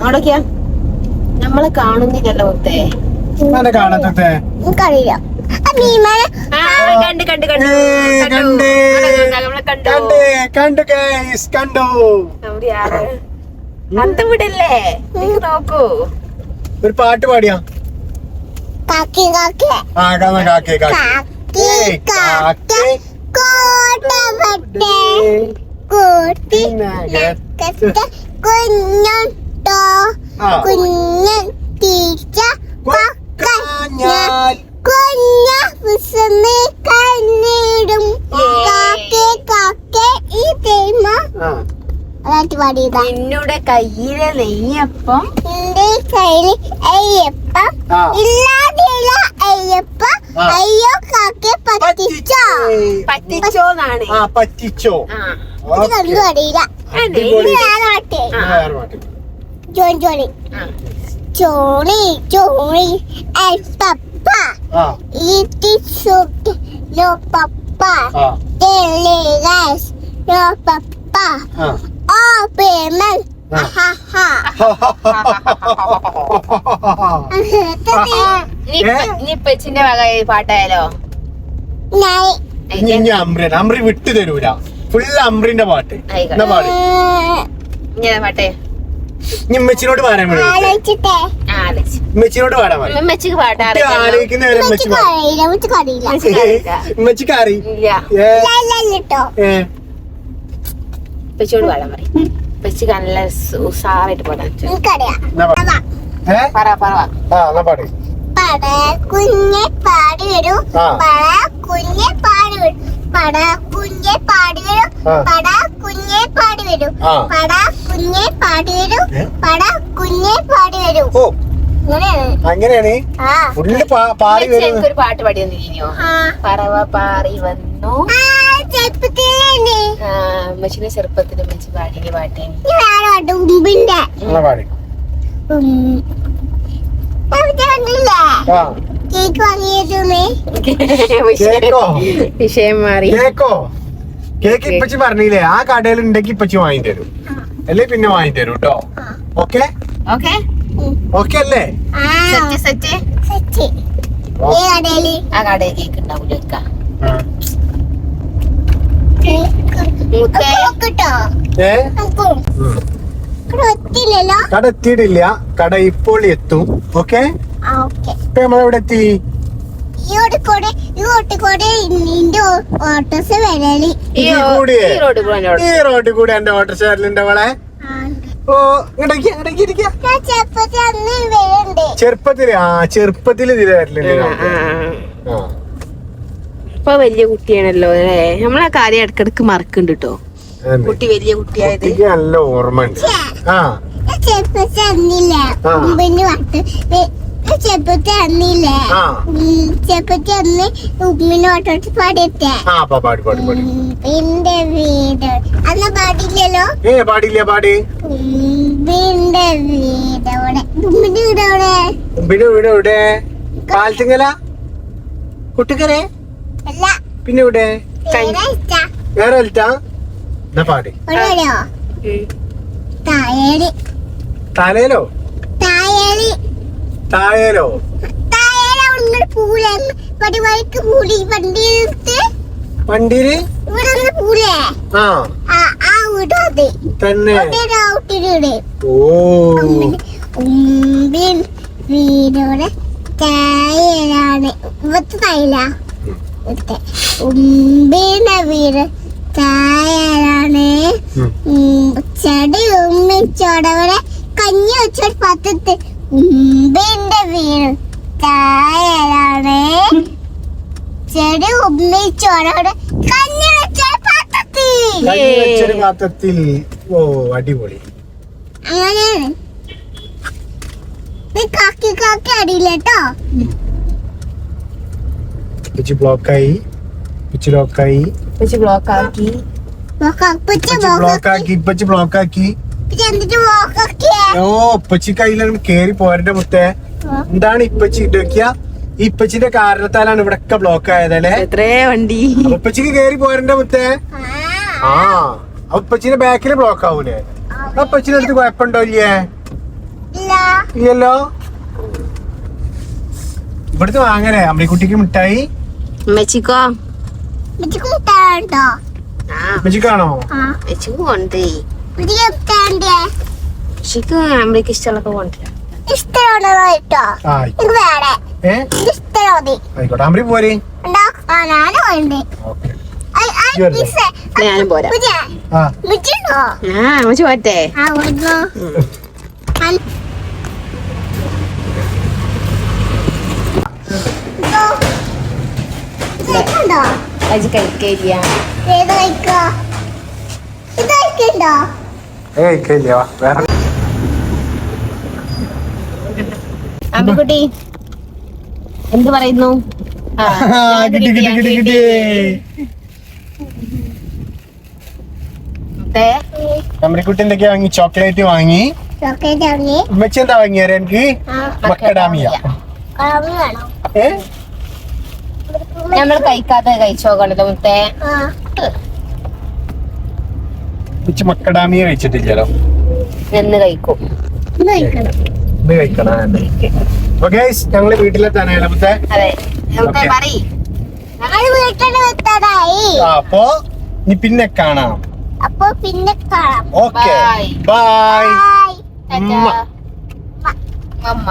നോടൊക്കെയാ നമ്മളെ കാണുന്നില്ലല്ലോ അങ്ങനെ കാണത്തത്തെ എനിക്കറിയില്ല. കണ്ട് കണ്ട് കണ്ടു. കണ്ടു. കണ്ട്. കണ്ടു. കണ്ട് കണ്ടു guys, കണ്ടു. നമ്മുടെ ആൾ. അന്തം വിടല്ലേ? നിങ്ങൾ നോക്കൂ. ഒരു പാട്ട് പാടിയാ. കാക്കി കാക്കി. ആ കാക്കേ കാക്കേ. കാക്കി. കോട്ടവട്ടെ കൂട്ടി നക്കത്തെ തീച്ച ഞാൻ കുഞ്ഞ വിസന്ന് കണ്ണിടും. കാക്കേ കാക്കേ ഈ തേമ. നിന്നുടെ കയ്യിലെ നെയ്യപ്പം. എന്റെ കയ്യിൽ അയ്യപ്പം. ഇല്ലാതെയുള്ള അയ്യപ്പം. അയ്യോ കാക്കെ പറ്റിച്ചോ? പറ്റിച്ചോ. ഇത് ഓക്കേ. കണ്ടു അറിയില്ല ജോണി ജോണി ആ. ജോണി ജോണി പപ്പ. ഈറ്റി suit no papa. No papa. ഓ പേമൻ നിപ്പച്ചിന്റെ വക ഈ പാട്ടായാലോ? ഇനി അമ്രൻ. അമ്രി വിട്ടു തരൂല. ഫുൾ അമ്രിന്റെ പാട്ട്. എന്നാ പാട്? പാട്ടേ? ഇനി ഉമ്മച്ചിനോട് പാടാൻ ഉമ്മച്ചിനോട് പാടാൻ ആലോചിക്കുന്ന. ഉമ്മച്ചിക്ക് അറി പാടാൻ പറയും നല്ല പറ പറ. ആ എന്നാ പട. കുഞ്ഞെ പാടി വരൂ. പട കുഞ്ഞെ പാടി വരൂ. പട കുഞ്ഞെ പാടി വരൂ. പട കുഞ്ഞെ പാടി വരൂ. പട കുഞ്ഞെ പാടി വരൂ. പട കുഞ്ഞെ പാടി വരൂ. ഓ. അങ്ങനെയാണ് ഫുള്ള് പാടി വരും. എനിക്കൊരു പാട്ട് പാടി പറവ പാറി വന്നു. ആ ചെറുപ്പത്തിലുണ്ട് ആ, ഉമ്മച്ചിന്റെ ചെറുപ്പത്തിൽ ഉമ്മച്ചി പാടിയ പാട്ട്. ഇനി വേറെ പാട്ട് ഉമ്പിന്റെ. എന്നാ പാടി. കേക്ക് വാങ്ങിയതുമേ കേക്കോ? വിഷയം മാറി. കേക്കോ? കേക്ക് ഇപ്പച്ചി പറഞ്ഞില്ലേ? ആ കടയിൽ ഉണ്ടെങ്കിൽ ഇപ്പച്ചി വാങ്ങി തരും. അല്ലേ പിന്നെ വാങ്ങി തരും കേട്ടോ ഓക്കെ ഓക്കെ ഓക്കെ അല്ലേ? ആ. Set set. സെറ്റ്. ഈ കടയിൽ ആ കടയിൽ കേക്ക് ഉണ്ടാവൂല. കട എത്തിയിട്ടില്ല. കട ഇപ്പോൾ എത്തും. ഓക്കെ ഇപ്പൊ നമ്മളെവിടെ എത്തി? ഈ ഓട്ടിക്കോടെ നിന്റെ ഓട്ടോസ് വരൽ. ഈ റോഡ് കൂടെ ഈ റോഡിൽ കൂടെ എന്റെ ഓട്ടോ സ്റ്റാൻഡിലുണ്ട് അവളെ ഓ ചെറുപ്പത്തിൽ? ആ ചെറുപ്പത്തിൽ ഇതിൽ വരലുണ്ട്. ഇപ്പൊ വലിയ കുട്ടിയാണല്ലോ അല്ലേ? നമ്മളെ കാര്യം ഇടക്കിടക്ക് മറക്കുന്നുണ്ട് കേട്ടോ. കുട്ടി വലിയ കുട്ടിയായത്. നല്ല ഓർമ്മ ഉണ്ട് ആ. ചെറുപ്പത്തിൽ ചെറുപ്പത്തിൽ അന്നില്ലേ ചെറുപ്പത്തിൽ അന്ന് ഉമ്മിന് ഓട്ടോട്ട് പാടിയത്തെ. ആ പാടി പാടി പാടി. എന്റെ വീട്. അന്ന് പാടില്ലല്ലോ ഏ പാടില്ല പാടി. ഉമ്മിന്റെ വീട് അവിടെ. ഉമ്മിന്റെ വീട് അവിടെ? പിന്നെ ഇവിടെ ഇവിടെ പാലത്തിങ്ങല? കുട്ടിക്കരെ? അല്ല. പിന്നെ ഇവിടെ വേറെ എന്നാ പാടി. തലയിലോ തായേലി. താഴേലോ? വണ്ടിയിൽ ആ. തന്നെ. ഓ. വീടോടെ തായലാണ് ഇവത്ത് ഇവിടുത്തെ ഉമ്പിന്റെ വീട് തായലാണ്. ചെടി ഉമ്മിച്ചോടവിടെ കഞ്ഞി വെച്ചൊരു പത്തത്ത് ഉമ്പിന്റെ വീട്. തായലാണ് ചെടി ഉമ്മിച്ചോടവിടെ കഞ്ഞി വെച്ചൊരു പത്തത്ത് കഞ്ഞി വെച്ചൊരു പാത്രത്തിൽ. ഓ അടിപൊളി. അങ്ങനെയാണ് കാക്കി കാക്കി അടിയില്ല കേട്ടോ. പിച്ച് ബ്ലോക്കായി. പിച്ച് ലോക്കായി ഇപ്പച്ചി ബ്ലോക്കാക്കി. ബ്ലോക്കാക്കി. എന്നിട്ട് മോക്കൊക്കെ ഓ ഇപ്പച്ചി കയ്യിലാണ് കേറി പോരന്റെ മുത്തേ. എന്താണ് ഇപ്പച്ചി ഇട്ടുവെക്കിയ ഈ ഇപ്പച്ചിന്റെ കാരണത്താലാണ് ഇവിടൊക്കെ ബ്ലോക്ക് ആയതല്ലേ എത്രേ വണ്ടി? ഇപ്പച്ചിക്ക് കേറി പോരന്റെ മുത്തേ. ആ. ഇപ്പച്ചിന്റെ ബാക്കിൽ ബ്ലോക്ക് ആവൂലേ? അപ്പച്ചിന് എടുത്ത് അടുത്ത് കുഴപ്പമുണ്ടോ ഇല്ലേ? ഇല്ല. ഇല്ലല്ലോ? ഇവിടുത്തെ വാങ്ങലേ അമ്മിക്കുട്ടിക്ക് മിഠായി? മുട്ടാണ്ടോ ആ അമ്മച്ചിക്കാണോ? ആ. ഉമ്മച്ചിക്ക് ഉമ്മച്ചിക്ക് അമ്മയ്ക്ക് ഇഷ്ടമുള്ളൊക്കെ കൊണ്ടുവരാം. ഇഷ്ടമാണോ കേട്ടോ എനിക്ക് വേറെ. ഏ? ഇഷ്ടമോ മതി. ആയിക്കോട്ടെ അമ്മി പോരെ? ആ ഞാനും? പോരാ. ആ. ആ, ഇവിടുന്ന്. അൻ- ഇതോ. ഏത് ഇത് കഴിക്കണ്ടോ? ഏയ് കഴിക്കില്ല വാ വേറെ അമ്പിക്കുട്ടി എന്ത് പറയുന്നു? കിട്ടി കിട്ടി കിട്ടി കിട്ടി. അമ്മക്കുട്ടി എന്തൊക്കെയാ വാങ്ങി? ചോക്ലേറ്റ് വാങ്ങി. ചോക്ലേറ്റ് വാങ്ങി. ഉമ്മച്ചി എന്താ വാങ്ങിയാരെ എനിക്ക് ആ, മക്കഡാമിയ. കളറ് കഴിക്കാത്ത കഴിച്ചോ കണ്ടത് കഴിക്കാതെ കഴിച്ചോക്കണല്ലോ മുത്തേ. ആ. മക്കടാമിയ കഴിച്ചിട്ടില്ലല്ലോ? എന്ന് കഴിക്കും. കഴിക്കണം. ഓക്കെ. ഞങ്ങൾ വീട്ടിൽ അപ്പോ ഇനി പിന്നെ കാണാം. അപ്പോ പിന്നെ കാണാം. ഓക്കെ. ബൈ. അമ്മ